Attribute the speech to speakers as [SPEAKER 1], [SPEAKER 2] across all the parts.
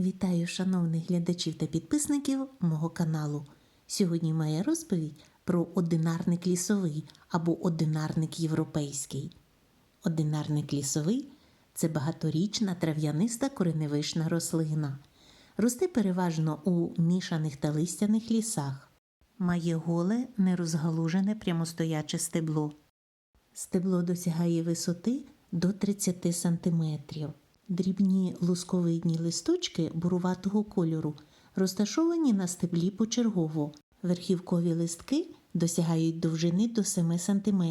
[SPEAKER 1] Вітаю шановних глядачів та підписників мого каналу. Сьогодні моя розповідь про одинарник лісовий або одинарник європейський. Одинарник лісовий це багаторічна трав'яниста кореневишна рослина. Росте переважно у мішаних та листяних лісах. Має голе, нерозгалужене прямостояче стебло. Стебло досягає висоти до 30 см. Дрібні лусковидні листочки буруватого кольору розташовані на стеблі почергово. Верхівкові листки досягають довжини до 7 см,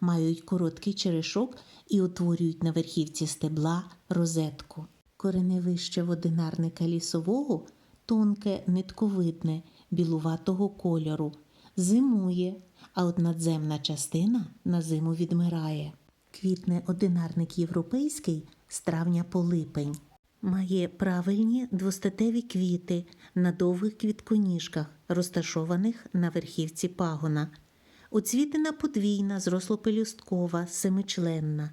[SPEAKER 1] мають короткий черешок і утворюють на верхівці стебла розетку. Кореневище водинарника лісового тонке, нитковидне, білуватого кольору, зимує, а от надземна частина на зиму відмирає. Квітне одинарник європейський з травня по липень. Має правильні двостатеві квіти на довгих квітконіжках, розташованих на верхівці пагона. Оцвітина подвійна, зрослопелюсткова, семичленна.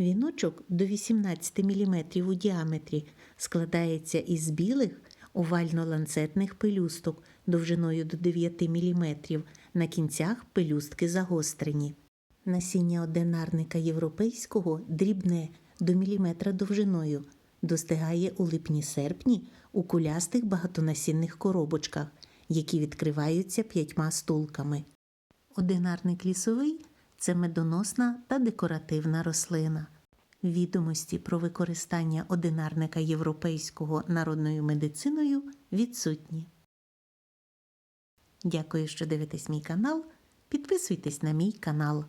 [SPEAKER 1] Віночок до 18 мм у діаметрі складається із білих овально-ланцетних пелюсток довжиною до 9 мм. На кінцях пелюстки загострені. Насіння одинарника європейського дрібне до міліметра довжиною, достигає у липні-серпні у кулястих багатонасінних коробочках, які відкриваються п'ятьма стулками. Одинарник лісовий це медоносна та декоративна рослина. Відомості про використання одинарника європейського народною медициною відсутні. Дякую, що дивитесь мій канал. Підписуйтесь на мій канал.